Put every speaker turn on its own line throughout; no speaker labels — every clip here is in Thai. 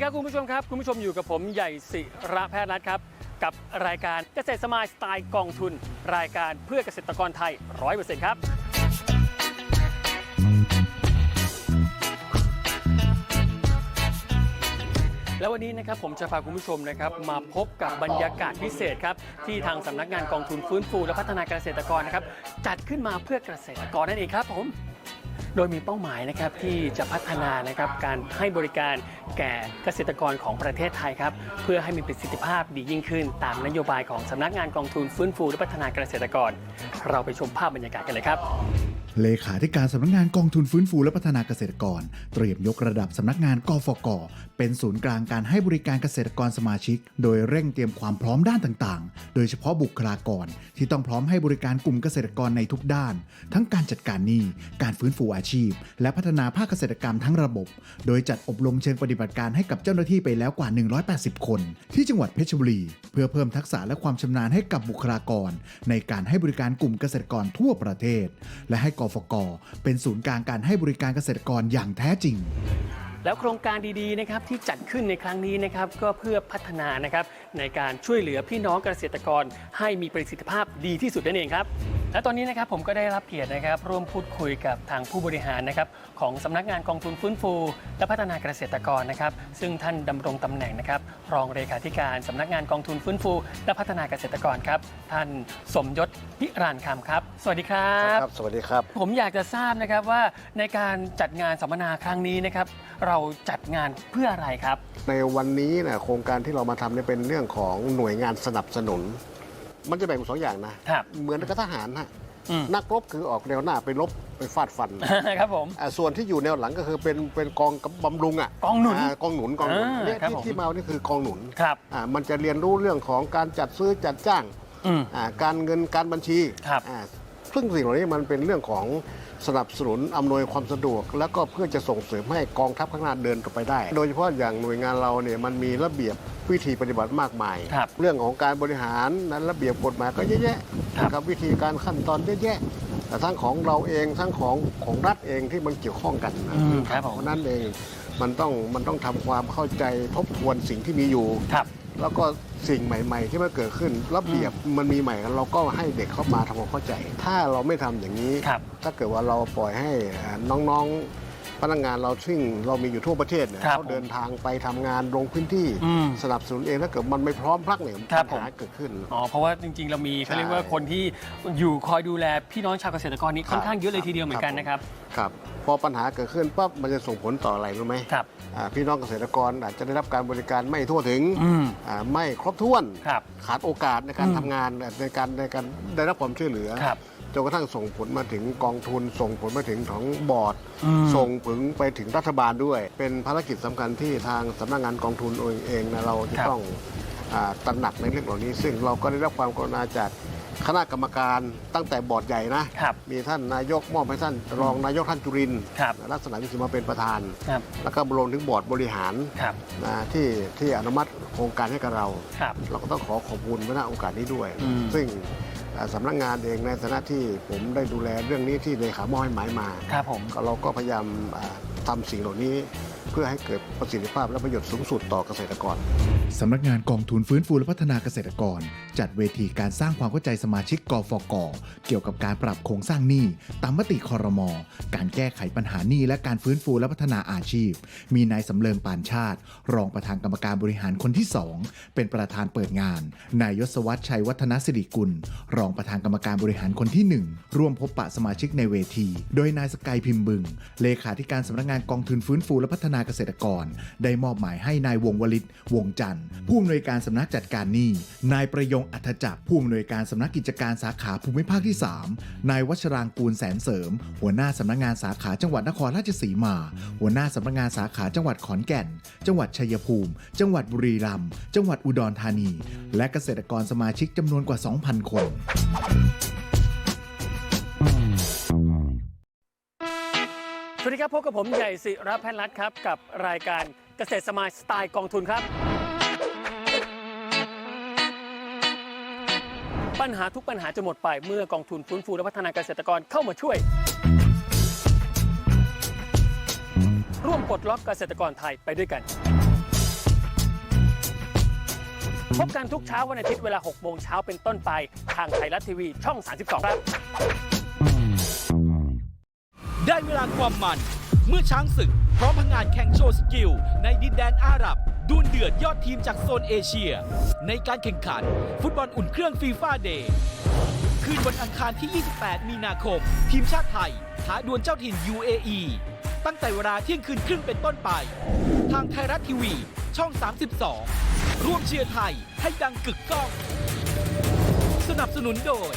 ดีครับคุณผู้ชมครับ คุณผู้ชมอยู่กับผมใหญ่ศิระแพทย์รัฐครับ กับรายการเกษตรสมายสไตล์กองทุน รายการเพื่อเกษตรกรไทย 100%ครับ แล้ววันนี้นะครับผมจะพาคุณผู้ชมนะครับมาพบกับบรรยากาศพิเศษครับ ที่ทางสำนักงานกองทุนฟื้นฟูและพัฒนาเกษตรกรนะครับจัดขึ้นมาเพื่อเกษตรกรนั่นเองครับผม โดยมีเป้าหมายนะครับที่จะพัฒนานะครับการให้บริการแก่เกษตรกรของประเทศไทยครับเพื่อให้มีประสิทธิภาพดียิ่งขึ้น ตามนโยบายของสำนักงานกองทุนฟื้นฟูและพัฒนาเกษตรกร เราไปชมภาพบรรยากาศกันเลยครับ
เลขาธิการสำนักงานกองทุนฟื้นฟูและพัฒนาเกษตรกร เตรียมยกระดับสำนักงานกฟก เป็นศูนย์กลางการให้บริการเกษตรกรสมาชิก โดยเร่งเตรียมความพร้อมด้านต่างๆ โดยเฉพาะบุคลากร ที่ต้องพร้อมให้บริการกลุ่มเกษตรกรในทุกด้าน ทั้งการจัดการหนี้ การฟื้นฟูอาชีพ และพัฒนาภาคเกษตรกรรมทั้งระบบ โดยจัดอบรมเชิงปฏิบัติการให้กับเจ้าหน้าที่ไปแล้วกว่า 180 คน ที่จังหวัดเพชรบุรี เพื่อเพิ่มทักษะและความชำนาญให้กับบุคลากร ในการให้บริการกลุ่มเกษตรกรทั่วประเทศ และให้กฟก เป็นศูนย์กลางการให้บริการเกษตรกรอย่างแท้จริง
แล้วโครงการดีๆนะครับที่จัดขึ้นในครั้งนี้นะครับก็เพื่อพัฒนานะครับในการช่วยเหลือพี่น้องเกษตรกรให้มีประสิทธิภาพดีที่สุดนั่นเองครับ และตอนนี้นะครับผมก็ได้รับเกียรตินะครับ ร่วมพูดคุยกับทางผู้บริหารนะครับของสำนักงานกองทุนฟื้นฟู และพัฒนาเกษตรกรนะครับ ซึ่งท่านดำรงตำแหน่งนะครับ รองเลขาธิการสำนักงานกองทุนฟื้นฟู และพัฒนาเกษตรกรครับ ท่านสมยศพิรานคำครับ สวัสดีครับ
ครับสวัสดีครับ
ผมอยากจะทราบนะครับว่าในการจัดงานสัมมนาครั้งนี้นะครับ เราจัดงานเพื่ออะไรครับ
ในวันนี้นะโครงการที่เรามาทำเนี่ยเป็นเรื่องของหน่วยงานสนับสนุน มันจะแบ่งเป็นสองอย่างนะ ครับเหมือนกับทหารฮะ
อืม
นักรบคือออกแนวหน้าไปรบไปฟาดฟัน
ครับผม
อ่าส่วนที่อยู่แนวหลังก็คือเป็นเป็นกองบำรุงอะ
กองหนุนา
กองหนุนกองหนุน
อ่า
เนี่ย
ครับ
ที่
ผม
ที่มานี่คือกองหนุน
ครับ
อ่ามันจะเรียนรู้เรื่องของการจัดซื้อจัดจ้าง
อืม
อ่าการเงินการบัญชี
ครับ
อ่าซึ่งสิ่งเหล่านี้มันเป็นเรื่องของ สนับสนุนอำนวยความสะดวก แล้วก็เพื่อจะส่งเสริมให้กองทัพข้างหน้าเดินต่อไปได้ โดยเฉพาะอย่างหน่วยงานเราเนี่ยมันมีระเบียบวิธีปฏิบัติมากมาย
ครับ
เรื่องของการบริหารนั้นระเบียบกฎหมายก็เยอะแยะ
ครับ
นะครับวิธีการขั้นตอนเยอะแยะแต่ทั้งของเราเองทั้งของของรัฐเองที่มันเกี่ยวข้องกันนะ
อืมครับผม
เพราะนั้นเองมันต้องมันต้องทำความเข้าใจทบทวนสิ่งที่มีอยู่
ครับ
แล้วก็สิ่งใหม่ ๆ ที่มันเกิดขึ้นระเบียบมันมีใหม่เราก็ให้เด็กเข้ามาทำความเข้าใจ ถ้าเราไม่ทำอย่างนี้
ครับ
ถ้าเกิดว่าเราปล่อยให้อ่าน้องๆ พนักงานเราซึ่งเรามีอยู่ทั่วประเทศเนี่ย
ครับ
เขาเดินทางไปทำงานลงพื้นที่
อืม
สนับสนุนเองถ้าเกิดมันไม่พร้อมพรักเนี่ย
ครับ
ปัญหาเกิดขึ้น
อ๋อเพราะว่าจริง ๆ เรามีเขาเรียกว่าคนที่อยู่คอยดูแลพี่น้องชาวเกษตรกรนี้ค่อนข้างเยอะเลยทีเดียวเหมือนกันนะครับ
ครับพอปัญหาเกิดขึ้นปั๊บมันจะส่งผลต่ออะไรรู้ไหม
ครับ
อ่าพี่น้องเกษตรกรอาจจะได้รับการบริการไม่ทั่วถึง
อืม
อ่าไม่ครบถ้วน
ครับ
ขาดโอกาสในการ
อืม
ทำงานในการในการได้รับความช่วยเหลือ
ครับ
จนกระทั่งส่งผลมาถึงกองทุน ส่งผลมาถึงของบอร์ด
อืม
ส่งผลไปถึงรัฐบาลด้วย เป็นภารกิจสำคัญที่ทางสำนักงานกองทุนเองนะเราจะ
ครับ
ต้องอาตระหนักในเรื่องเหล่านี้ ซึ่งเราก็ได้รับความกรุณาจากคณะกรรมการตั้งแต่บอร์ดใหญ่นะ
ครับ
มีท่านนายกมอบให้ท่านรองนายกท่านจุรินทร์
ครับ
ลักษณะวิสิทธิ์มาเป็นประธาน
ครับ
แล้วก็รวมถึงบอร์ดบริหาร
ครับ
นะที่ที่อนุมัติโครงการให้กับเรา
ครับ
เราก็ต้องขอขอบคุณณโอกาสนี้ด้วย
อืม
ซึ่งเอ่อ สำนักงานเองในฐานะที่ผมได้ดูแลเรื่องนี้ที่เลขามอบให้หมายมา
ครับผม
ก็เราก็พยายามอ่าทำสิ่งเหล่านี้ เพื่อให้เกิดประสิทธิภาพและประโยชน์สูงสุดต่อเกษตรกร
สำนักงานกองทุนฟื้นฟูและพัฒนาเกษตรกร จัดเวทีการสร้างความเข้าใจสมาชิกกฟก เกี่ยวกับการปรับโครงสร้างหนี้ ตามมติคอรมอการแก้ไขปัญหาหนี้และการฟื้นฟูและพัฒนาอาชีพ มีนายสำเริงปานชาติ รองประธานกรรมการบริหารคนที่ 2 เป็นประธานเปิดงาน นายยศวัฒน์ชัยวัฒนสิริกุล รองประธานกรรมการบริหารคนที่ 1 ร่วมพบปะสมาชิกในเวที โดยนายสกายพิมพ์บึง เลขาธิการสำนักงานกองทุนฟื้นฟูและพัฒนาเกษตรกร ได้มอบหมายให้นายวงวลิตวงจันทร์ผู้อำนวยการสำนักจัดการหนี้นายประยงอัธจักรผู้อำนวยการสำนักกิจการสาขาภูมิภาคที่ 3 นายวัชรางกูลแสนเสริม หัวหน้าสำนักงานสาขาจังหวัดนครราชสีมา หัวหน้าสำนักงานสาขาจังหวัดขอนแก่น จังหวัดชัยภูมิ จังหวัดบุรีรัมย์จังหวัดอุดรธานี และเกษตรกรสมาชิกจำนวนกว่า 2,000 คน
สวัสดีครับพบกับผมใหญ่ศิระแพทย์รัฐครับกับรายการเกษตรสมายสไตล์กองทุนครับ ปัญหาทุกปัญหาจะหมดไปเมื่อกองทุนฟื้นฟูและพัฒนาเกษตรกรเข้ามาช่วย ร่วมปลดล็อกเกษตรกรไทยไปด้วยกัน พบกันทุกเช้าวันอาทิตย์เวลา 6 โมงเช้าเป็นต้นไป ทางไทยรัฐทีวีช่อง 32 ครับ
ได้เวลาความมัน เมื่อช้างศึก พร้อมพังงานแข่งโชว์สกิล ในดินแดนอาหรับดวลเดือดยอดทีมจากโซนเอเชีย ในการแข่งขัน ฟุตบอลอุ่นเครื่องฟีฟ่าเดย์คืนวันอังคารที่ 28 มีนาคม ทีมชาติไทยท้าดวลเจ้าถิ่น UAE ตั้งแต่เวลาเที่ยงคืนครึ่งเป็นต้นไป ทางไทยรัฐทีวี ช่อง 32 ร่วมเชียร์ไทยให้ดังกึกก้อง สนับสนุนโดย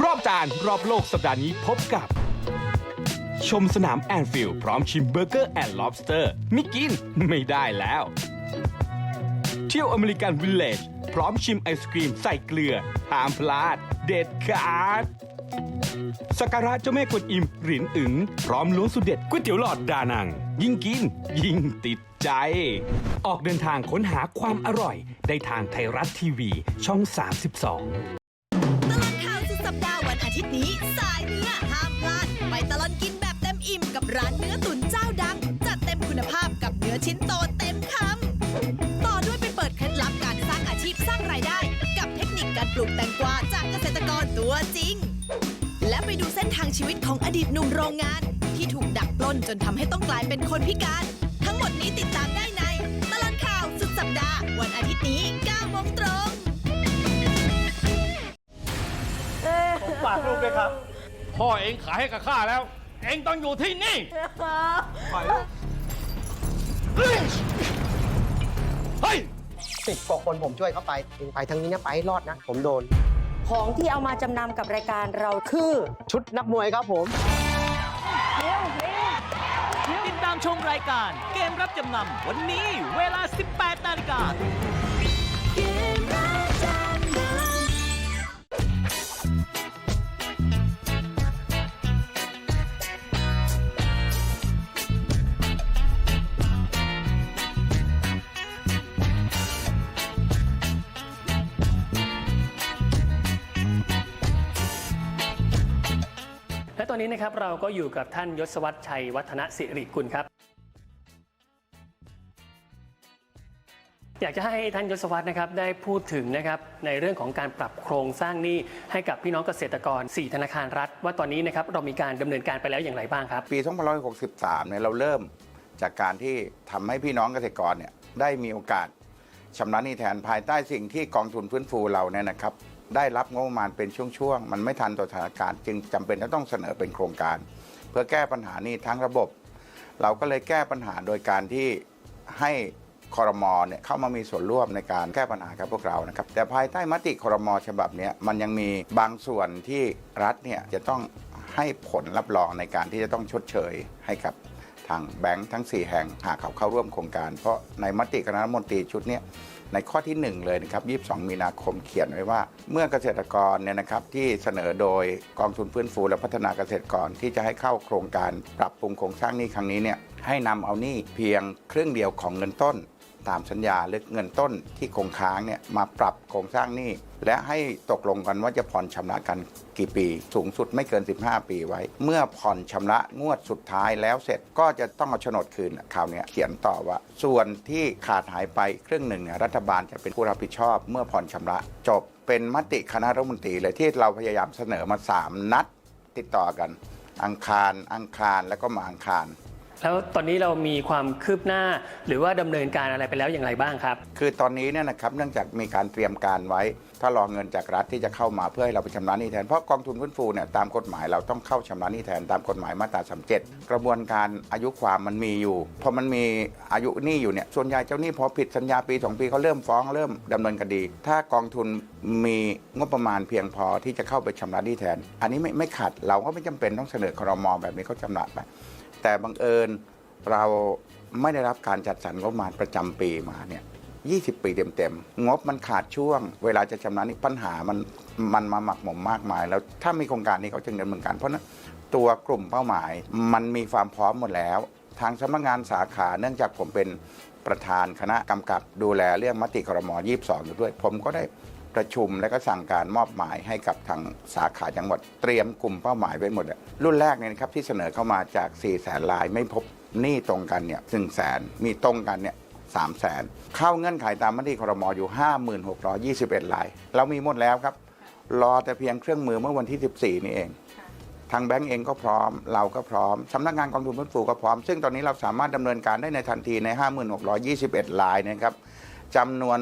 รอบจานรอบโลกสัปดาห์นี้พบกับ ชมสนามแอนฟิลด์พร้อมชิมเบอร์เกอร์แอนด์ล็อบสเตอร์ไม่กินไม่ได้แล้ว เที่ยวอเมริกันวิลเลจพร้อมชิมไอศกรีมใส่เกลือห้ามพลาด เด็ดขาดสักการะเจ้าแม่กวนอิมหรินอึงพร้อมล้วงสุดเด็ดก๋วยเตี๋ยวหลอดดานัง ยิ่งกิน ยิ่งติดใจ ออกเดินทางค้นหาความอร่อย ได้ทางไทยรัฐทีวีช่อง 32
ทิตย์นี้สายเนื้อห้ามพลาดไปตลอดกินแบบเต็มอิ่มกับร้านเนื้อตุ๋นเจ้าดัง จัดเต็มคุณภาพกับเนื้อชิ้นโตเต็มคำต่อด้วยไปเปิดเคล็ดลับการสร้างอาชีพสร้างรายได้ กับเทคนิคการปลูกแตงกวาจากเกษตรกรตัวจริง และไปดูเส้นทางชีวิตของอดีตหนุ่มโรงงาน ที่ถูกดักปล้นจนทำให้ต้องกลายเป็นคนพิการ ทั้งหมดนี้ติดตามได้ในตลอดข่าวสุดสัปดาห์ วันอาทิตย์นี้9 โมงตรง
ฝากลูกด้วยครับ
พ่อเองขายให้กับข้าแล้ว เองต้องอยู่ที่นี่เฮ้ย
สิบกว่าคนผมช่วยเขาไปถึงไปทางนี้นะไปให้รอดนะ ผมโดน
ของที่เอามาจำนำกับรายการเราคือ
ชุดนักมวยครับผม
ติดตามชมรายการเกมรับจำนำวันนี้เวลา 18นาฬิกา
นนี้นะครับเราก็อยู่กับท่านยศวัตรชัยวัฒนสิริกุลครับ อยากจะให้ท่านยศวัตรนะครับได้พูดถึงนะครับในเรื่องของการปรับโครงสร้างหนี้ให้กับพี่น้องเกษตรกร 4 ธนาคารรัฐ ว่าตอนนี้นะครับเรามีการดำเนินการไปแล้วอย่างไรบ้างครับ
ปี2563เนี่ยเราเริ่มจากการที่ทำให้พี่น้องเกษตรกรเนี่ยได้มีโอกาสชำระหนี้แทนภายใต้สิ่งที่กองทุนฟื้นฟูเราเนี่ยนะครับ ได้รับงบประมาณเป็นช่วงๆ มันไม่ทันต่อสถานการณ์จึงจำเป็นจะต้องเสนอเป็นโครงการ เพื่อแก้ปัญหานี้ทั้งระบบ เราก็เลยแก้ปัญหาโดยการที่ให้คอรมอเนี่ยเข้ามามีส่วนร่วมในการแก้ปัญหากับพวกเรานะครับแต่ภายใต้มติคอรมอฉบับนี้มันยังมีบางส่วนที่รัฐเนี่ยจะต้องให้ผลรับรองในการที่จะต้องชดเชยให้กับทางแบงค์ทั้ง 4 แห่งหากเขาเข้าร่วมโครงการ เพราะในมติคณะรัฐมนตรีชุดนี้ ในข้อที่ 1 เลยนะครับ22 มีนาคมเขียนไว้ว่า เมื่อเกษตรกรเนี่ยนะครับที่เสนอโดยกองทุนฟื้นฟูและพัฒนาเกษตรกรที่จะให้เข้าโครงการปรับปรุงโครงสร้างหนี้ครั้งนี้เนี่ยให้นำเอาหนี้เพียงครึ่งเดียวของเงินต้น ตามสัญญาหรือเงินต้นที่คงค้างเนี่ยมาปรับโครงสร้างหนี้และให้ตกลงกันว่าจะผ่อนชำระกันกี่ปี สูงสุดไม่เกิน 15 ปีไว้ เมื่อผ่อนชำระงวดสุดท้ายแล้วเสร็จก็จะต้องเอาโฉนดคืนคราวนี้เขียนต่อว่า ส่วนที่ขาดหายไปครึ่งหนึ่งเนี่ยรัฐบาลจะเป็นผู้รับผิดชอบ เมื่อผ่อนชำระจบเป็นมติคณะรัฐมนตรีเลยที่เราพยายามเสนอมา 3 นัดติดต่อกัน อังคารอังคารแล้วก็มาอังคาร
แล้วตอนนี้เรามีความคืบหน้า หรือว่าดำเนินการอะไรไปแล้วอย่างไรบ้างครับ
คือตอนนี้เนี่ยนะครับเนื่องจากมีการเตรียมการไว้ ถ้ารอเงินจากรัฐที่จะเข้ามาเพื่อให้เราไปชำระหนี้แทนเพราะกองทุนฟื้นฟูเนี่ยตามกฎหมายเราต้องเข้าชำระหนี้แทนตามกฎหมายมาตรา37กระบวนการอายุความมันมีอยู่พอมันมีอายุหนี้อยู่เนี่ยส่วนใหญ่เจ้าหนี้พอผิดสัญญาปีสองปีเขาเริ่มฟ้องเริ่มดำเนินคดี ถ้ากองทุนมีงบประมาณเพียงพอที่จะเข้าไปชำระหนี้แทน อันนี้ไม่ไม่ขัดเราก็ไม่จำเป็นต้องเสนอครมแบบนี้เขาชำระไป แต่บังเอิญเราไม่ได้รับการจัดสรรงบประมาณประจำปีมาเนี่ย20 ปีเต็มๆ งบมันขาดช่วง เวลาจะชำระนี่ปัญหามันมันมาหมักหมมมากมาย แล้วถ้ามีโครงการนี้เขาจึงดำเนินการ เพราะฉะนั้นตัวกลุ่มเป้าหมาย มันมีความพร้อมหมดแล้ว ทางสำนักงานสาขาเนื่องจากผมเป็นประธานคณะกำกับดูแลเรื่องมติครม 22 อยู่ด้วย ผมก็ได้ ประชุมและก็สั่งการมอบหมายให้กับทางสาขาจังหวัดเตรียมกลุ่มเป้าหมายไว้หมดอะรุ่นแรกเนี่ยนะครับที่เสนอเข้ามาจาก4แสนลายไม่พบหนี้ตรงกันเนี่ยหนึ่งแสนมีตรงกันเนี่ยสามแสนเข้าเงื่อนไขตามมติครมอยู่ 5621ราย เรามีหมดแล้วครับ รอแต่เพียงเครื่องมือเมื่อวันที่ 14 นี่เอง ทางแบงก์เองก็พร้อม เราก็พร้อมสำนักงานกองทุนฟื้นฟูก็พร้อม ซึ่งตอนนี้เราสามารถดำเนินการได้ในทันทีใน 5621รายนะครับจำนวน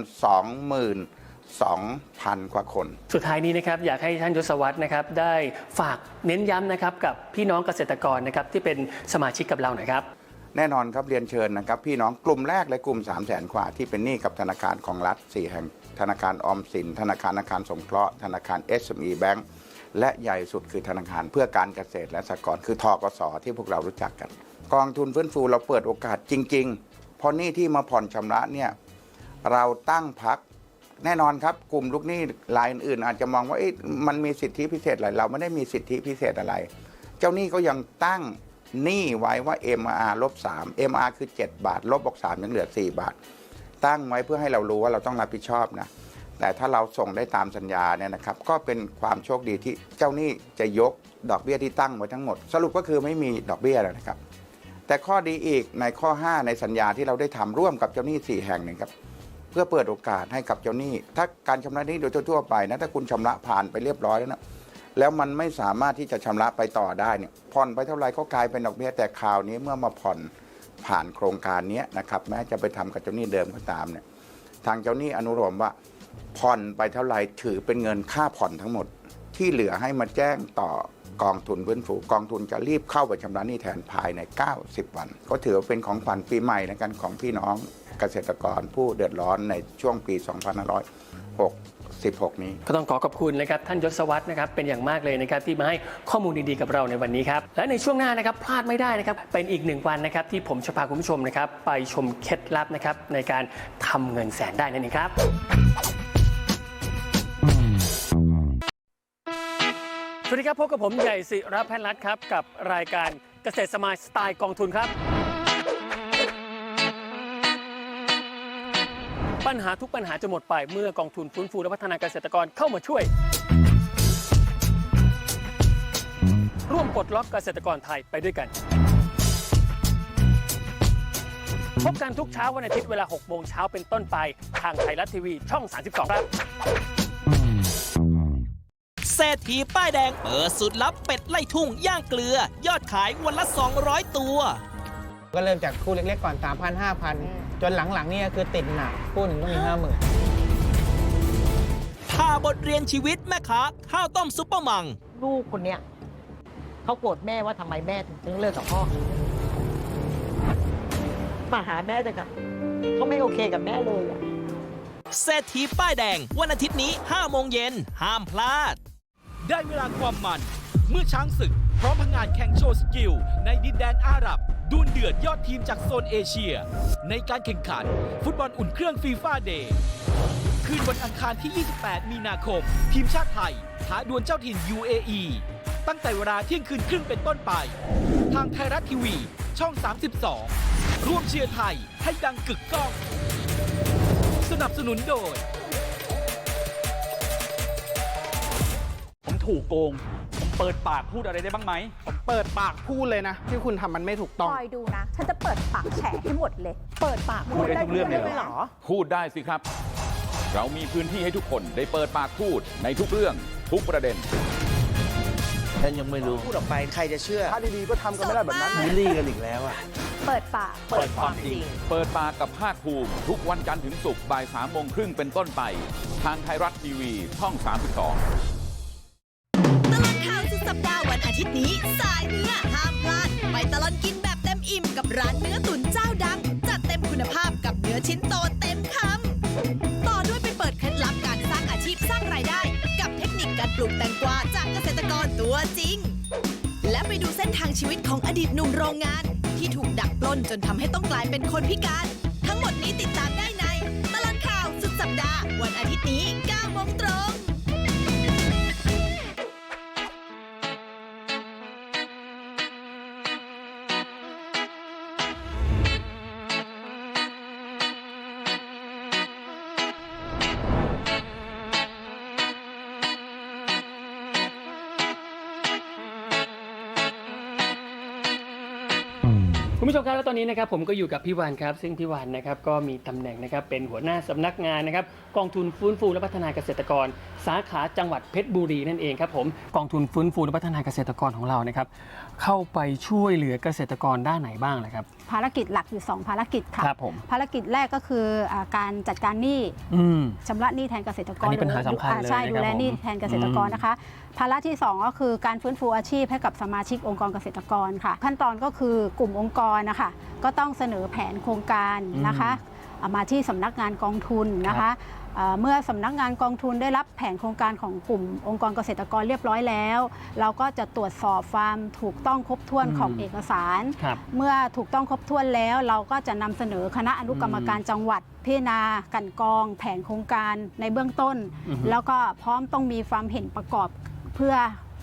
22,000 กว่าคน
สุดท้ายนี้นะครับอยากให้ท่านยศวัตรนะครับได้ฝากเน้นย้ำนะครับกับพี่น้องเกษตรกรนะครับที่เป็นสมาชิกกับเราหน่อยครับ
แน่นอนครับเรียนเชิญนะครับ พี่น้องกลุ่มแรกเลยกลุ่ม 3 0 0แสนกว่าที่เป็นหนี้กับธนาคารของรัฐ 4 แห่ง ธนาคารออมสิน ธนาคารอาคารสงเคราะห์ธนาคาร SME Bank และใหญ่สุดคือธนาคารเพื่อการเกษตรและสหกรณ์คือทกสที่พวกเรารู้จักกัน กองทุนฟื้นฟูเราเปิดโอกาสจริง ๆ เพราะหนี้ที่มาผ่อนชำระเนี่ยเราตั้งพัก แน่นอนครับกลุ่มลูกหนี้รายอื่นๆอาจจะมองว่ามันมีสิทธิพิเศษอะไรเราไม่ได้มีสิทธิพิเศษอะไร เจ้าหนี้ก็ยังตั้งหนี้ไว้ว่า MR ลบ3 MR คือ 7 บาท ลบบอก3ยังเหลือ 4 บาท ตั้งไว้เพื่อให้เรารู้ว่าเราต้องรับผิดชอบนะแต่ถ้าเราส่งได้ตามสัญญาเนี่ยนะครับ ก็เป็นความโชคดีที่เจ้าหนี้จะยกดอกเบี้ยที่ตั้งไว้ทั้งหมด สรุปก็คือไม่มีดอกเบี้ยแล้วนะครับ แต่ข้อดีอีกในข้อ 5 ในสัญญาที่เราได้ทำร่วมกับเจ้าหนี้4แห่งหนึ่งครับ เพื่อเปิดโอกาสให้กับเจ้าหนี้ ถ้าการชำระหนี้โดยทั่วๆไปนะถ้าคุณชำระผ่านไปเรียบร้อยแล้วนะแล้วมันไม่สามารถที่จะชำระไปต่อได้เนี่ยผ่อนไปเท่าไหร่ก็กลายเป็นดอกเบี้ยแต่คราวนี้เมื่อมาผ่อนผ่านโครงการนี้นะครับแม้จะไปทำกับเจ้าหนี้เดิมก็ตามเนี่ยทางเจ้าหนี้อนุโลมว่าผ่อนไปเท่าไหร่ถือเป็นเงินค่าผ่อนทั้งหมดที่เหลือให้มาแจ้งต่อ กองทุนฟื้นฟูกองทุนจะรีบเข้าไปชำระหนี้แทนภายใน 90 วัน ก็ถือว่าเป็นของขวัญปีใหม่ในการของพี่น้องเกษตรกรผู้เดือดร้อนในช่วงปี 2566นี้
ก็ต้องขอขอบคุณนะครับท่านยศวัตรนะครับเป็นอย่างมากเลยนะครับที่มาให้ข้อมูลดีๆกับเราในวันนี้ครับและในช่วงหน้านะครับพลาดไม่ได้นะครับเป็นอีกหนึ่งวันนะครับที่ผมจะพาคุณผู้ชมนะครับไปชมเคล็ดลับนะครับในการทำเงินแสนได้นั่นเองครับ สวัสดีครับพบกับผมใหญ่ศิระแพทย์รัฐครับ กับรายการเกษตรสมายสไตล์กองทุนครับ ปัญหาทุกปัญหาจะหมดไปเมื่อกองทุนฟื้นฟูและพัฒนาเกษตรกรเข้ามาช่วย ร่วมปลดล็อกเกษตรกรไทยไปด้วยกัน พบกันทุกเช้าวันอาทิตย์เวลา 6 โมงเช้าเป็นต้นไป ทางไทยรัฐทีวีช่อง 32 ครับ
เศรษฐีป้ายแดงเปิดสูตรลับเป็ดไล่ทุ่งย่างเกลือยอดขายวันละ 200 ตัว
ก็เริ่มจากคู่เล็กๆก่อน 3,000 5,000 จนหลังๆเนี่ยคือติดหนักคู่หนึ่งต้องมี50,000
พาบทเรียนชีวิตแม่ค้าข้าวต้มซุปเปอร์มัง
ลูกคนเนี้ยเขาโกรธแม่ว่าทำไมแม่ถึงต้องเลิกกับพ่อ มาหาแม่แต่กับเขาไม่โอเคกับแม่เลยอะ
เศรษฐีป้ายแดงวันอาทิตย์นี้5โมงเย็นห้ามพลาด ได้เวลาความมัน เมื่อช้างศึก พร้อมพังงานแข่งโชว์สกิล ในดินแดนอาหรับดวลเดือดยอดทีมจากโซนเอเชีย ในการแข่งขัน ฟุตบอลอุ่นเครื่องฟีฟ่าเดย์คืนวันอังคารที่ 28 มีนาคม ทีมชาติไทยท้าดวลเจ้าถิ่น UAE ตั้งแต่เวลาเที่ยงคืนครึ่งเป็นต้นไป ทางไทยรัฐทีวี ช่อง 32 ร่วมเชียร์ไทยให้ดังกึกก้อง สนับสนุนโดย
ผมถูกโกง ผมเปิดปากพูดอะไรได้บ้างไหม
เปิดปากพูดเลยนะ ที่คุณทำมันไม่ถูกต้อง
คอยดูนะ ฉันจะเปิดปากแฉให้หมดเลย เปิดปาก
พูดได้ทุกเรื่องเลยเหรอ
เหรอ
พูดได้สิครับ เรามีพื้นที่ให้ทุกคนได้เปิดปากพูดในทุกเรื่องทุกประเด็น
ฉันยังไม่รู้ พูดออกไปใครจะเชื่อ ถ้าดีๆก็ทำกันไม่ได้แบบนั้นบูลลี่กันอีกแล้วอะ
เปิดปาก
เปิดความจริง เปิดปากกับภาคภูมิ ทุกวันจันทร์ถึงศุกร์บ่ายสามโมงครึ่งเป็นต้นไป ทางไทยรัฐทีวีช่อง 32
ตลอดข่าว สัปดาห์วันอาทิตย์นี้ สายเนื้อห้ามพลาด ไปตลอดกินแบบเต็มอิ่มกับร้านเนื้อตุ๋นเจ้าดัง จัดเต็มคุณภาพกับเนื้อชิ้นโตเต็มคำต่อด้วยไปเปิดเคล็ดลับการสร้างอาชีพสร้างรายได้ กับเทคนิคการปลูกแตงกวาจากเกษตรกรตัวจริง และไปดูเส้นทางชีวิตของอดีตหนุ่มโรงงาน ที่ถูกดักปล้นจนทำให้ต้องกลายเป็นคนพิการ ทั้งหมดนี้ติดตามได้ในตลอดข่าวสุดสัปดาห์ วันอาทิตย์นี้9โมง ต
อนนี้นะครับผมก็อยู่กับพี่วานครับ ซึ่งพี่วานนะครับก็มีตำแหน่งนะครับเป็นหัวหน้าสำนักงานนะครับกองทุนฟื้นฟูและพัฒนาเกษตรกร สาขาจังหวัดเพชรบุรีนั่นเองครับผมกองทุนฟื้นฟูและพัฒนาเกษตรกรของเรานะครับ เข้าไปช่วยเหลือเกษตรกรด้านไหนบ้างนะครับ
ภารกิจหลักอยู่ 2 ภารกิจค่ะ
ครับผม
ภารกิจแรกก็คืออาการจัดการหนี้
อืม
ชำระหนี้แทนเกษตรกร
อันนี้ปัญหา
รือ
สำคัญเลย
อ่าใช่
นะครับ
ดูแลหนี้
ผม
แทนเกษตรกรนะคะ ภาระที่ 2 ก็คือการฟื้นฟูอาชีพให้กับสมาชิกองค์กรเกษตรกรค่ะ ขั้นตอนก็คือกลุ่มองค์กรนะคะก็ต้องเสนอแผนโครงการนะคะอ่ามาที่สำนักงานกองทุนนะคะอ่า เมื่อสำนักงานกองทุนได้รับแผนโครงการของกลุ่มองค์กรเกษตรกรเรียบร้อยแล้ว เราก็จะตรวจสอบความถูกต้องครบถ้วน
อืม
ของเอกสาร
ครับ
เมื่อถูกต้องครบถ้วนแล้ว เราก็จะนำเสนอคณะอนุกรรมการจังหวัด พิจารณากลันกรอง แผนโครงการในเบื้องต้น
อือฮึ
แล้วก็พร้อมต้องมีความเห็นประกอบเพื่อ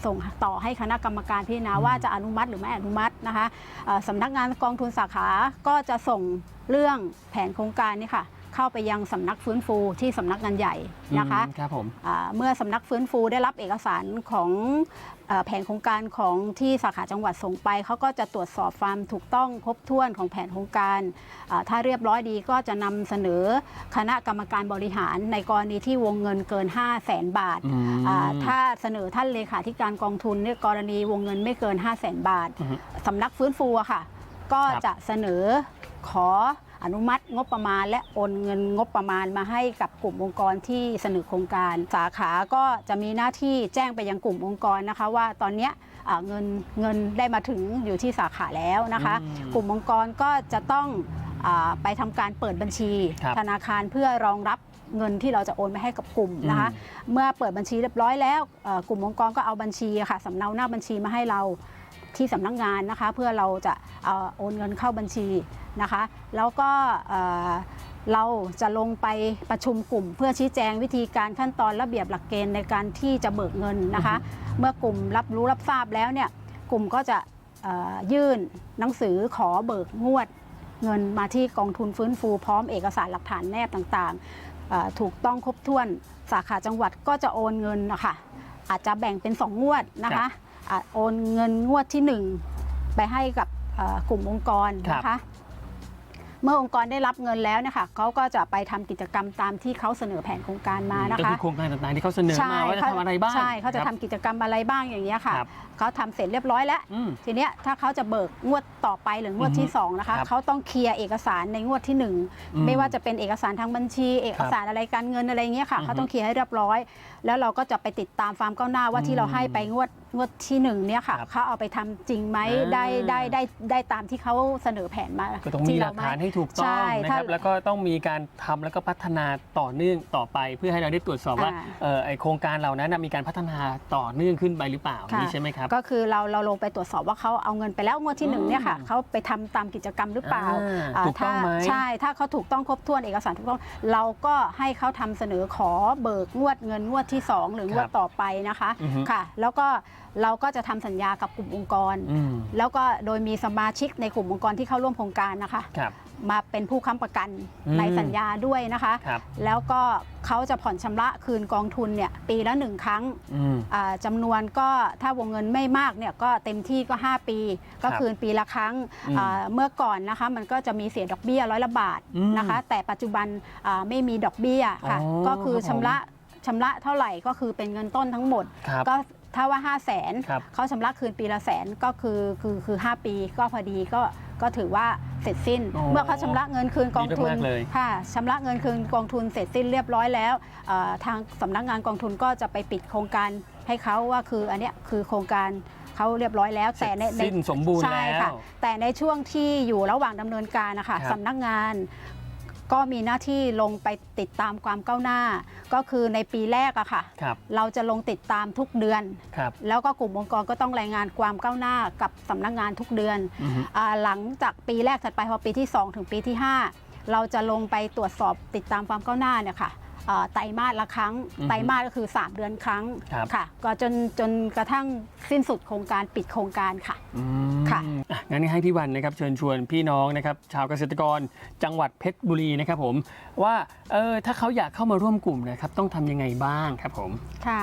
ส่งต่อให้คณะกรรมการพิจารณาว่าจะอนุมัติหรือไม่อนุมัตินะคะเอ่อสำนักงานกองทุนสาขาก็จะส่งเรื่องแผนโครงการนี้ค่ะ เข้าไปยังสำนักฟื้นฟูที่สำนักงานใหญ่นะคะ
อืมครับผม
อ่าเมื่อสำนักฟื้นฟูได้รับเอกสารของเอ่อแผนโครงการของที่สาขาจังหวัดส่งไป เขาก็จะตรวจสอบความถูกต้องครบถ้วนของแผนโครงการอ่าถ้าเรียบร้อยดีก็จะนำเสนอคณะกรรมการบริหารในกรณีที่วงเงินเกิน 5 0 0แสนบาท
อืม
อ่าถ้าเสนอท่านเลขาธิการกองทุนเนี่ยกรณีวงเงินไม่เกิน 5 0 0แสนบาท
อือฮึ
สำนักฟื้นฟูอะค่ะ ก็
ครับ
จะเสนอขอ อนุมัติงบประมาณ และโอนเงินงบประมาณมาให้กับกลุ่มองค์กรที่เสนอโครงการ สาขาก็จะมีหน้าที่แจ้งไปยังกลุ่มองค์กรนะคะ ว่าตอนเนี้ยอ่าเงินเงินได้มาถึงอยู่ที่สาขาแล้วนะคะ
อืม
กลุ่มองค์กรก็จะต้องอาไปทำการเปิดบัญชี
ครับ
ธนาคารเพื่อรองรับเงินที่เราจะโอนไปให้กับกลุ่มนะคะ เมื่อเปิดบัญชีเรียบร้อยแล้วเอ่อกลุ่มองค์กรก็เอาบัญชีอะค่ะสำเนาหน้าบัญชีมาให้เรา ที่สำนักงานนะคะเพื่อเราจะเอาโอนเงินเข้าบัญชีนะคะ แล้วก็เอ่อเราจะลงไปประชุมกลุ่ม เพื่อชี้แจงวิธีการขั้นตอนระเบียบหลักเกณฑ์ในการที่จะเบิกเงินนะคะ เมื่อกลุ่มรับรู้รับทราบแล้วเนี่ยกลุ่มก็จะเอ่อยื่นหนังสือขอเบิกงวดเงินมาที่กองทุนฟื้นฟูพร้อมเอกสารหลักฐานแนบต่างๆเอ่อถูกต้องครบถ้วนสาขาจังหวัดก็จะโอนเงินนะคะอาจจะแบ่งเป็น 2 งวดนะคะอาจ โอนเงินงวดที่ 1 ไปให้กับเอ่อกลุ่มองค์กรนะ
ครั
คะ
บ
เมื่อองค์กรได้รับเงินแล้วเนี่ยค่ะเขาก็จะไปทำกิจกรรมตามที่เขาเสนอแผนโครงการมานะ
ก็
คะ
คือโครงการต่างๆที่เขาเสนอมาว่าจะทำอะไรบ้าง
ใช่เขาจะ
ค
ทำ
รับ
กิจกรรมอะไรบ้างอย่างเงี้ยค่ะ
ครับ
เขาทำเสร็จเรียบร้อยแล้ว
อืม
ทีเนี้ยถ้าเขาจะเบิกงวดต่อไปหรืองวดที่
อือฮึ
2นะคะ
ครับ
เขาต้องเคลียร์เอกสารในงวดที่
อืม
1ไม่ว่าจะเป็นเอกสารทางบัญชี เอกสารอะไรการเงินอะไรเงี้ยค่ะ
อือฮึ
เขาต้องเคลียร์ให้เรียบร้อย แล้วเราก็จะไปติดตามความก้าวหน้าว่า
อืม
ที่เราให้ไปงวดงวดที่หนึ่งเนี่ยค่ะ
ครับ
เขาเอาไปทำจริงไหม
อ่า
ได้ได้ได้ได้ตามที่เขาเสนอแผนมา
ก็ต้องมีหลักฐานให้ถูกต้อง
ใช่
นะค
ถ้า
รับแล้วก็ต้องมีการทำแล้วก็พัฒนาต่อเนื่องต่อไป เพื่อให้เราได้ตรวจสอบว่า
อ่า
เอ่อไอโครงการเหล่านั้นนะมีการพัฒนาต่อเนื่องขึ้นไปหรือเปล่า
ค่ะ
นี่ใช่ไหมครับ
ก็คือเราเราลงไปตรวจสอบว่าเขาเอาเงินไปแล้วงวดที่หนึ่งเนี่ยค่ะ
อืม
เขาไปทำตามกิจกรรมหรือเปล่า
อ่า
อ่า
ถูกต้อง
ถ้า
ไหม
ใช่ถ้าเขาถูกต้องครบถ้วนเอกสารถูกต้องเราก็ให้เขาทำเสนอขอเบิกงวดเงินงวดที่2 หรืองวดต่อไปนะคะ
อือฮึ
ค่ะ แล้วก็เราก็จะทำสัญญากับกลุ่มองค์กร
อืม
แล้วก็โดยมีสมาชิกในกลุ่มองค์กรที่เข้าร่วมโครงการนะคะ
ครับ
มาเป็นผู้ค้ำประกัน
อืม
ในสัญญาด้วยนะคะ
ครับ
แล้วก็เขาจะผ่อนชำระคืนกองทุนเนี่ยปีละหนึ่งครั้ง
อืม
อ่าจำนวนก็ถ้าวงเงินไม่มากเนี่ยก็เต็มที่ก็ 5 ปี ก็
ครับ
คืนปีละครั้ง
อืม
อ่าเมื่อก่อนนะคะมันก็จะมีเสียดอกเบี้ยร้อยละบาท
อืม
นะคะ แต่ปัจจุบันอ่าไม่มีดอกเบี้ยค่ะ
อ๋อ
ก็คือ
ครับผม
ชำระ ชำระเท่าไหร่ก็คือเป็นเงินต้นทั้งหมด
ครับ
ก็ถ้าว่า 5 0 0แสน
ครับ
เขาชำระคืนปีละแสนก็คือคือคือ 5 ปีก็พอดีก็ก็ถือว่าเสร็จสิ้น
โอ้
เมื่อเขาชำระเงินคืนกองทุน
ดีมากๆเลย
ค่ะชำระเงินคืนกองทุนเสร็จสิ้นเรียบร้อยแล้วเอ่อทางสำนักงานกองทุนก็จะไปปิดโครงการให้เขาว่าคืออันเนี้ยคือโครงการเขาเรียบร้อยแล้วแต่ในใน
สิ้นสมบูรณ์
ใช่
แล้ว
ค่ะแต่ในช่วงที่อยู่ระหว่างดำเนินการนะคะ
ครับ
สำนักงาน ก็มีหน้าที่ลงไปติดตามความก้าวหน้า ก็คือในปีแรกอะค่ะ
ครับ
เราจะลงติดตามทุกเดือน
ครับ
แล้วก็กลุ่มองค์กรก็ต้องรายงานความก้าวหน้ากับสำนักงานทุกเดือน
อือฮึ
อาหลังจากปีแรกถัดไปพอปีที่ 2 ถึงปีที่ 5 เราจะลงไปตรวจสอบติดตามความก้าวหน้าเนี่ยค่ะ เอ่อไตรมาสละครั้ง
อือฮึ
ไตรมาสก็คือ 3 เดือนครั้ง
ครับ
ค่ะ ก็จนจนกระทั่งสิ้นสุดโครงการปิดโครงการค่ะ
อืม
ค่ะ
อะงั้นให้พี่วันนะครับเชิญชวนพี่น้องนะครับชาวเกษตรกรจังหวัดเพชรบุรีนะครับผมว่าเออถ้าเขาอยากเข้ามาร่วมกลุ่มนะครับต้องทำยังไงบ้างครับผม
ค่ะ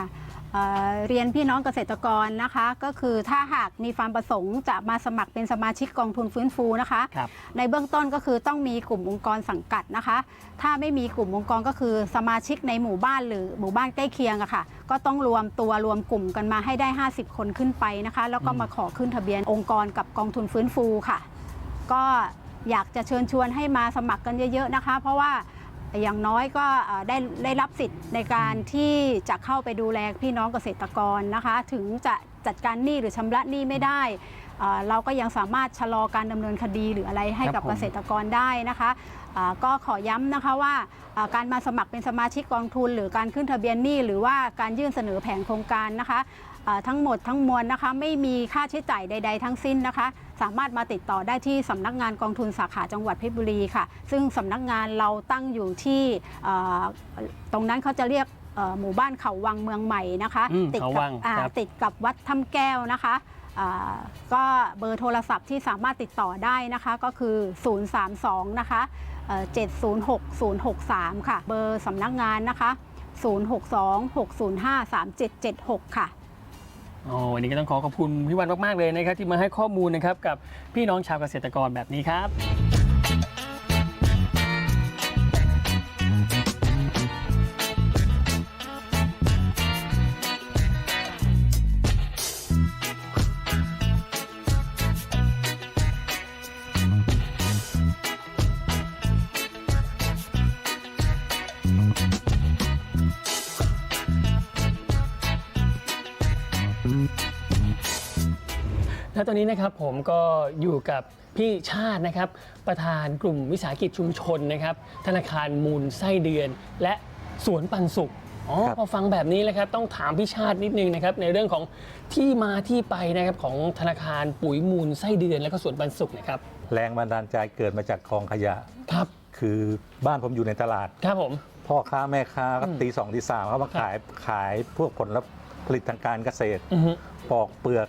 เอ่อเรียนพี่น้องเกษตรกรนะคะ ก็คือถ้าหากมีความประสงค์จะมาสมัครเป็นสมาชิกกองทุนฟื้นฟูนะคะ
ครับ
ในเบื้องต้นก็คือต้องมีกลุ่มองค์กรสังกัดนะคะ ถ้าไม่มีกลุ่มองค์กรก็คือสมาชิกในหมู่บ้านหรือหมู่บ้านใกล้เคียงอะค่ะ ก็ต้องรวมตัวรวมกลุ่มกันมาให้ได้ 50 คนขึ้นไปนะคะ แล้วก็มาขอขึ้นทะเบียนองค์กรกับกองทุนฟื้นฟูค่ะ ก็อยากจะเชิญชวนให้มาสมัครกันเยอะ ๆนะคะ เพราะว่า อย่างน้อยก็เอ่อได้ได้รับสิทธิ์ในการที่จะเข้าไปดูแลพี่น้องเกษตรกรนะคะ ถึงจะจัดการหนี้หรือชำระหนี้ไม่ได้เอ่อเราก็ยังสามารถชะลอการดำเนินคดีหรืออะไรให้
ครับ
กับ
ผม
เกษตรกรได้นะคะเอ่อก็ขอย้ำนะคะว่าเอ่อการมาสมัครเป็นสมาชิกกองทุน หรือการขึ้นทะเบียนหนี้หรือว่าการยื่นเสนอแผนโครงการนะคะเอ่อทั้งหมดทั้งมวลนะคะไม่มีค่าใช้จ่ายใด ๆ ทั้งสิ้นนะคะ สามารถมาติดต่อได้ที่สำนักงานกองทุนสาขาจังหวัดเพชรบุรีค่ะ ซึ่งสำนักงานเราตั้งอยู่ที่เอ่อตรงนั้นเขาจะเรียกเอ่อหมู่บ้านเขาวังเมืองใหม่นะคะ
อืม
ติด
เขา
กั
วัง
อ่า
ครับ
ติดกับวัดถ้ำแก้วนะคะอ่าก็เบอร์โทรศัพท์ที่สามารถติดต่อได้นะคะก็คือ 032 นะคะเอ่อ706 063 ค่ะ เบอร์สำนักงานนะคะ 062 605 3776 ค่ะ
อ๋อวันนี้ก็ต้องขอขอบคุณพี่วันมากๆเลยนะครับที่มาให้ข้อมูลนะครับกับพี่น้องชาวเกษตรกรแบบนี้ครับ และตอนนี้นะครับผมก็อยู่กับพี่ชาตินะครับ ประธานกลุ่มวิสาหกิจชุมชนนะครับ ธนาคารมูลไส้เดือน และสวนปันสุขอ๋อ
ครับ
พอฟังแบบนี้แล้วครับต้องถามพี่ชาตินิดนึงนะครับในเรื่องของที่มาที่ไปนะครับของธนาคารปุ๋ยมูลไส้เดือน และก็สวนปันสุขนะครับ
แรงบันดาลใจเกิดมาจากกองขยะ
ครับ
คือบ้านผมอยู่ในตลาด
ครับผม
พ่อค้าแม่ค้าก็
อืม
ตีสองตีสามเขามา
ครับ
ขายขายพวกผลผลิตทางการเกษตร
อือฮึ
ปอกเปลือก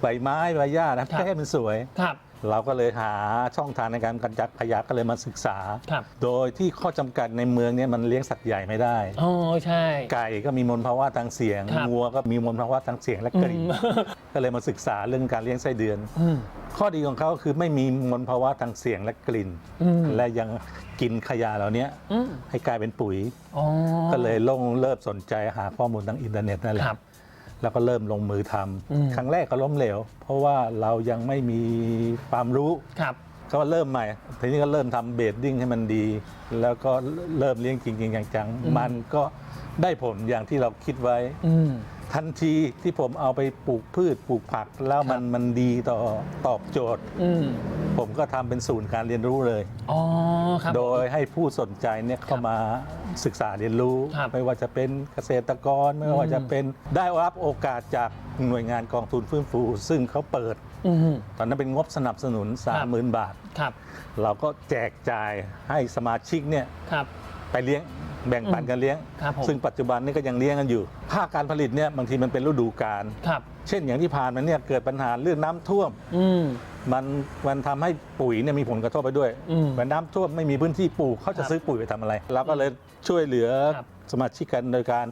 ใบไม้ใบหญ้านะครับ ให้มันสวย
ครับ
เราก็เลยหาช่องทางในการกำจัดขยะก็เลยมาศึกษา
ครับ
โดยที่ข้อจำกัดในเมืองเนี้มันเลี้ยงสัตว์ใหญ่ไม่ได้
อ๋อ ใช่
ไก่ก็มีมลภาวะทางเสียง
ครับ
งัวก็มีมลภาวะทางเสียงและกลิ่น
อืม
ก็เลยมาศึกษาเรื่องการเลี้ยงไส้เดือน
อืม
ข้อดีของเขาคือไม่มีมลภาวะทางเสียงและกลิ่น
อืม
และยังกินขยะเหล่านี้
อืม
ให้กลายเป็นปุ๋ย
อ๋อ
ก็เลยลงเริ่มสนใจหาข้อมูลทางอินเทอร์เน็ตนั่นแหละ
ครับ
แล้วก็เริ่มลงมือทำ
อืม
ครั้งแรกก็ล้มเหลว เพราะว่าเรายังไม่มีความรู้
ครับ
ก็เริ่มใหม่ ทีนี้ก็เริ่มทำเบดดิ้งให้มันดี แล้วก็เริ่มเลี้ยงจริง ๆ จัง
อืม
ๆมันก็ได้ผลอย่างที่เราคิดไว้
อืม
ทันทีที่ผมเอาไปปลูกพืชปลูกผัก แล้วมันมันดีต่อตอบโจทย์
อืม
ผมก็ทำเป็นศูนย์การเรียนรู้เลย
อ๋อครับ
โดยให้ผู้สนใจเนี่ยเข้ามา ศึกษาเรียนรู้
ครับ
ไม่ว่าจะเป็นเกษตรกรไม่ว่าจะเป็นได้รับโอกาสจากหน่วยงานกองทุนฟื้นฟู ซึ่งเขาเปิด
อืม
ตอนนั้นเป็นงบสนับสนุน
ครับ
30,000 บาท
ครับ
เราก็แจกจ่ายให้สมาชิกเนี่ย
ครับ
ไปเลี้ยง แบ่งปันกันเลี้ยง
ครับผม
ซึ่งปัจจุบันนี้ก็ยังเลี้ยงกันอยู่ ภาคการผลิตเนี่ยบางทีมันเป็นฤดูกาล
ครับ
เช่นอย่างที่ผ่านมาเนี่ยเกิดปัญหาเรื่องน้ำท่วม
อืม
มันมันทำให้ปุ๋ยเนี่ยมีผลกระทบไปด้วย
อืม
เหมือนน้ำท่วมไม่มีพื้นที่ปลูกเขา
ค
จะ
รับ
ซื้อปุ๋ยไปทำอะไรเราก็เลยช่วยเหลือ
ครับ
สมาชิกกันโดยการ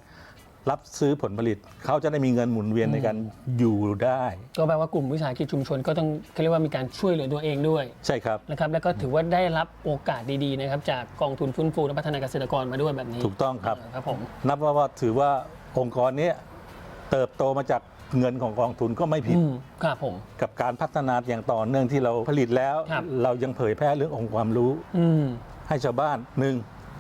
รับซื้อผลผลิต เขาจะได้มีเงินหมุนเวียน
อืม
ในการอยู่ได้
ก็แปลว่ากลุ่มวิสาหกิจชุมชนก็ต้องเขาเรียกว่ามีการช่วยเหลือตัวเองด้วย
ใช่ครับ
นะครับ แล้วก็ถือว่าได้รับโอกาสดีๆนะครับจากกองทุนฟื้นฟูและพัฒนาเกษตรกรมาด้วยแบบนี้
ถูกต้องครับ
เครับผม
นับว่าว่าถือว่าองค์กรเนี้ยเติบโตมาจากเงินของกองทุนก็ไม่ผิด
อืมครับผม
กับการพัฒนาอย่างต่อเนื่องที่เราผลิตแล้ว
ครับ
เรายังเผยแพร่เรื่ององค์ความรู้
อืม
ให้ชาวบ้านหนึ่ง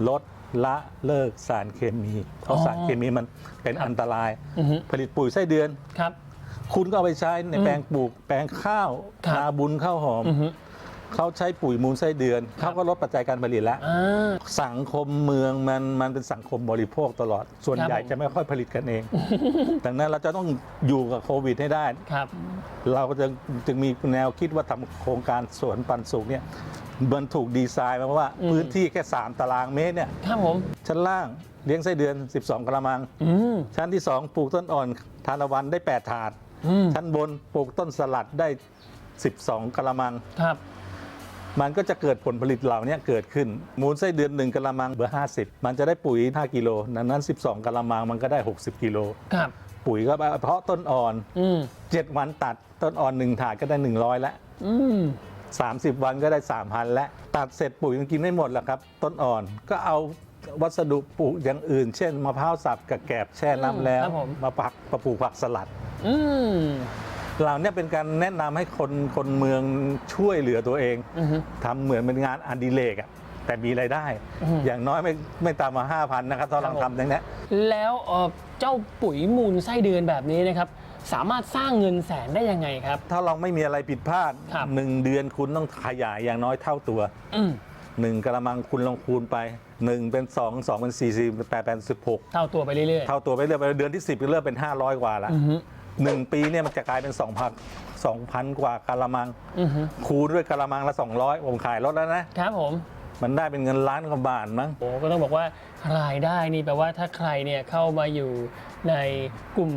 ลด ละเลิกสารเคมี เพราะ
อ๋อ
สารเคมีมันเป็น
ครับ
อันตราย
อือฮึ
ผลิตปุ๋ยไส้เดือน
ครับ
คุณก็เอาไปใช้ใน
อืม
แปลงปลูก แปลงข้าว
ครับ
นาบุญข้าวหอม
อือฮึ
เขาใช้ปุ๋ยมูลไส้เดือน เขาก็ลดปัจจัยการผลิตแล้ว
อ่า
สังคมเมืองมันมันเป็นสังคมบริโภคตลอด ส่วน
ครับ
ใหญ่
ผม
จะไม่ค่อยผลิตกันเอง ดังนั้นเราจะต้องอยู่กับโควิดให้ได้
ครับ
เราก็จะจึงมีแนวคิดว่าทำโครงการสวนปันสุกเนี่ยมันถูกดีไซน์มาว่า
อืม
พื้นที่แค่ 3 ตารางเมตรเนี่ย
ครับผม
ชั้นล่างเลี้ยงไส้เดือน 12 กระมัง
อืม
ชั้นที่ 2 ปลูกต้นอ่อนทานตะวันได้ 8 ถาด
อืม
ชั้นบนปลูกต้นสลัดได้ 12 กระมัง
ครับ
มันก็จะเกิดผลผลิตเหล่านี้เกิดขึ้น มูลไส้เดือน1กระมังเบอร์50 มันจะได้ปุ๋ย 5 กิโลดังนั้น 12กระมังมันก็ได้ 60 กิโล
ครับ
ปุ๋ยก็เพาะต้นอ่อน
อืม
7วันตัดต้นอ่อน1ถาดก็ได้ 100แล้ว
อืม
30วันก็ได้3,000แล้วตัดเสร็จปุ๋ยมันกินไม่หมดแล้วครับ ต้นอ่อนก็เอาวัสดุปลูกอย่างอื่น เช่นมะพร้าวสับกับแกบแช่น้ำแล้ว
ครับผม
มาปักมาปลูกผักสลัด
อืม
เหล่านี้เป็นการแนะนำให้คนคนเมืองช่วยเหลือตัวเอง
อือฮึ
ทำเหมือนเป็นงานอดิเรกอะแต่มีรายได้
อืม
อย่างน้อยไม่ไม่ต่ำกว่า5,000นะครับถ้าเรา
ครับผม
ทำอย่างนี้ย
แล้วเอ่อเจ้าปุ๋ยมูลไส้เดือนแบบนี้นะครับ สามารถสร้างเงินแสนได้ยังไงครับ
ถ้าเราไม่มีอะไรผิดพลาด
ครับ
หนึ่งเดือนคุณต้องขยายอย่างน้อยเท่าตัว
อืม
หนึ่งกระมังคุณลองคูณไปหนึ่งเป็นสองสองเป็นสี่สี่เป็นแปดเป็นสิบหก
เท่าตัวไปเรื่อยๆ
เท่าตัวไปเรื่อยๆเดือนที่10ก็เริ่มเป็น500กว่าละ
อือฮึ
หนึ่งปีเนี่ยมันจะกลายเป็น2,000 2,000กว่ากะละมัง
อือฮึ
คูณด้วยกะละมังละ 200 ผมขายรถแล้วนะ
ครับผม
มันได้เป็นเงินล้านกว่าบาทมั้ง
โอ้ก็ต้องบอกว่ารายได้นี่แปลว่าถ้าใครเนี่ยเข้ามาอยู่ ในกลุ่ม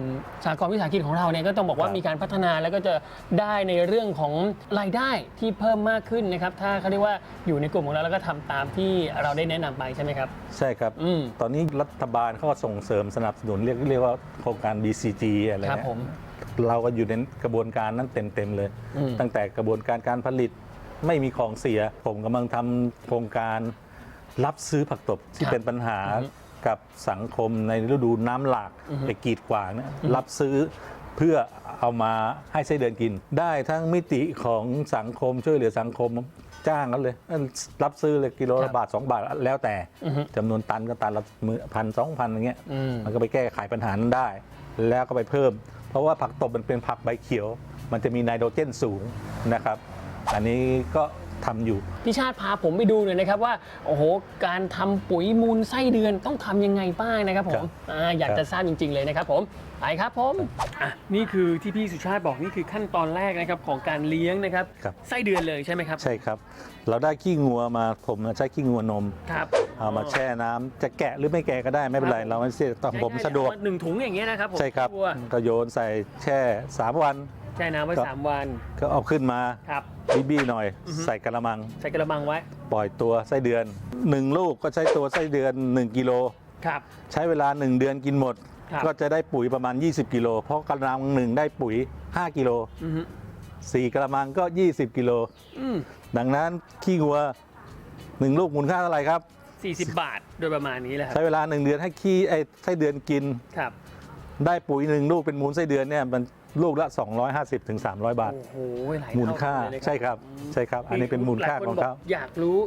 สากลวิสาหกิจของเราเนี่ยก็ต้องบอกว่า
ครับ
มีการพัฒนาแล้วก็จะได้ในเรื่องของรายได้ที่เพิ่มมากขึ้นนะครับถ้าเขาเรียกว่าอยู่ในกลุ่มของเราแล้วก็ทำตามที่เราได้แนะนำไปใช่ไหมครับ
ใช่ครับ
อืม
ตอนนี้รัฐบาลเขาก็ส่งเสริมสนับสนุนเรียกเรียกว่าโครงการ BCG อะไร
ครับ
เนี่ย
ผม
เราก็อยู่ในกระบวนการนั้นเต็มๆเลย
อืม
ตั้งแต่กระบวนการการผลิตไม่มีของเสีย ผมกำลังทำโครงการรับซื้อผักตบที่เป็นปัญหา กับสังคมในฤดูน้ำหลากไปกีดขวางเนี่ยรับซื้อเพื่อเอามาให้ไส้เดือนกิน ได้ทั้งมิติของสังคมช่วยเหลือสังคมจ้างกันเลย รับซื้อเลยกิโล
ครั
ละ
บ
บาท 2 บาทแล้วแต่
อือฮึ
จำนวนตันก็ตันละมือพันสองพันอย่างเงี้ย
อืม
มันก็ไปแก้ไขปัญหานั้นได้ แล้วก็ไปเพิ่ม เพราะว่าผักตบมันเป็นผักใบเขียว มันจะมีไนโตรเจนสูงนะครับ อันนี้ก็ ทำอยู่
พี่ชาติพาผมไปดูหน่อยนะครับว่าโอ้โหการทำปุ๋ยมูลไส้เดือนต้องทำยังไงบ้างนะครับผม
ครับ
อ่าอยาก
ครับ
จะทราบจริง ๆเลยนะครับผมไปครับผมอะนี่คือที่พี่สุชาติบอกนี่คือขั้นตอนแรกนะครับของการเลี้ยงนะครับ
ครับ
ไส้เดือนเลยใช่ไหมครับ
ใช่ครับ เราได้ขี้งัวมาผมใช้ขี้งัวนม
ครับ
เอามาแช่น้ำจะแกะหรือไม่แกะก็ได้ไม่เป็นไร
ครับ
เราไม่เสียต้องผมสะดวก
หนึ่งถุงอย่างเงี้ยนะครับผม
ใช่ครับ
ทั่ว
ก็โยนใส่แช่ 3 วัน
แช่น้ำไว้
ครับ
สามวัน
ก็เอาขึ้นมา
ครับ
บี้ๆหน่อย
อือฮึ
ใส่กระมัง
ใส่กระมังไว้
ปล่อยตัวไส้เดือน 1 ลูกก็ใช้ตัวไส้เดือน 1กิโล
ครับ
ใช้เวลา 1 เดือนกินหมด
ครับ
ก็จะได้ปุ๋ยประมาณ 20 กิโลเพราะกระมังหนึ่งได้ปุ๋ย 5 กิโล
อือฮึ
4กระมังก็ 20 กิโล
อืม
ดังนั้นขี้งัว 1 ลูกมูลค่าเท่าไหร่ครับ
สี่สิบบาทโดยประมาณนี้แหละครั
ใช้เวลา 1 เดือนให้ขี้ไอ้ไส้เดือนกิน
ครับ
ได้ปุ๋ย1ลูกเป็นมูลไส้เดือนเนี่ยมัน ลูกละ 250ถึง300 บาท
โอ้โหหลาย
มูลค่า
เท่เลยนะ
ใช่ครับใช่ครับ อันนี้เป็นมูลค่าของ
หลยนบ
เขา
กอยากรู้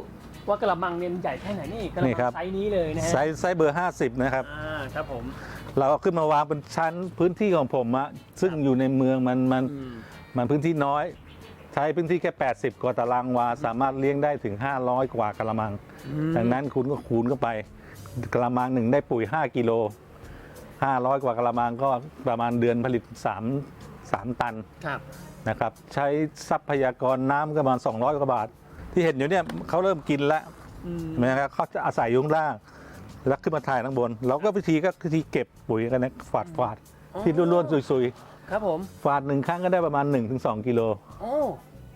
ว่ากระมังเนี่ยมันใหญ่แค่ไหนนี่กระ
นี่
มัง
ครับ
ไซส์นี้เลยนะฮะ
ไซส์ไซส์เบอร์ 50 นะครับ
อ่าครับผม
เราเอาขึ้นมาวางเป็นชั้นพื้นที่ของผมอะซึ่งอยู่ในเมืองมันมัน
อืม
มันพื้นที่น้อย ใช้พื้นที่แค่ 80 กว่าตารางวา สามารถเลี้ยงได้ถึง 500 กว่ากระมัง ดังนั้นคุณก็คูณเข้าไปกระมังหนึ่งได้ปุ๋ย 5 กิโล 500 กว่ากระมังก็ประมาณเดือนผลิต 3 3 ตัน
ครับ
นะครับ ใช้ทรัพยากรน้ำก็ประมาณ 200 กว่าบาท ที่เห็นอยู่เนี่ยเขาเริ่มกินแล้ว
อืม
นะครับเขาจะอาศัยอยู่ข้างล่างแล้วขึ้นมาถ่ายข้างบน เราก็วิธีก็วิธีเก็บปุ๋ยกันนะฝาดฝาดๆที่ร่วนๆซุย
ครับผม
ๆฝาดหนึ่งครั้งก็ได้ประมาณ 1-2 กิโล
โอ้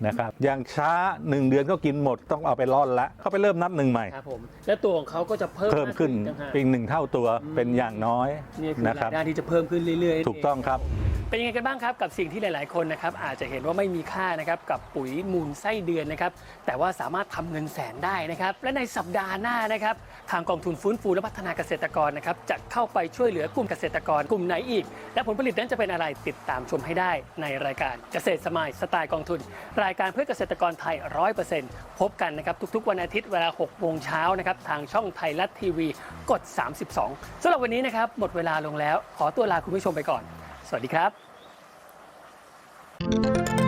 นะครับอย่างช้า 1 เดือนก็กินหมดต้องเอาไปร่อนแล้วเขาไปเริ่มนับหนึ่งใหม่
ครับผมและตัวของเขาก็จะเพิ่ม
เพิ่มขึ้นา
กอีกต่างหาก
เป็นหนึ่งเท่าตัวเป็นอย่างน้อย
นี่คือ
นะค
รา
รับ
ยได้ที่จะเพิ่มขึ้นเรื่อยๆ
ถูกต้องครับ
เป็นยังไงกันบ้างครับกับสิ่งที่หลาย ๆ คนนะครับอาจจะเห็นว่าไม่มีค่านะครับกับปุ๋ยมูลไส้เดือนนะครับแต่ว่าสามารถทำเงินแสนได้นะครับและในสัปดาห์หน้านะครับทางกองทุนฟื้นฟูและพัฒนาเกษตรกรนะครับจะเข้าไปช่วยเหลือกลุ่มเกษตรกรกลุ่มไหนอีก และผลผลิตนั้นจะเป็นอะไรติดตามชมให้ได้ในรายการเกษตรสมายสไตล์กองทุน รายการเพื่อเกษตรกรไทย 100%พบกันนะครับทุก ๆ วันอาทิตย์เวลา 6 โมงเช้านะครับทางช่องไทยรัฐทีวี กด 32สำหรับวันนี้นะครับหมดเวลาลงแล้ว ขอตัวลาคุณผู้ชมไปก่อน สวัสดีครับ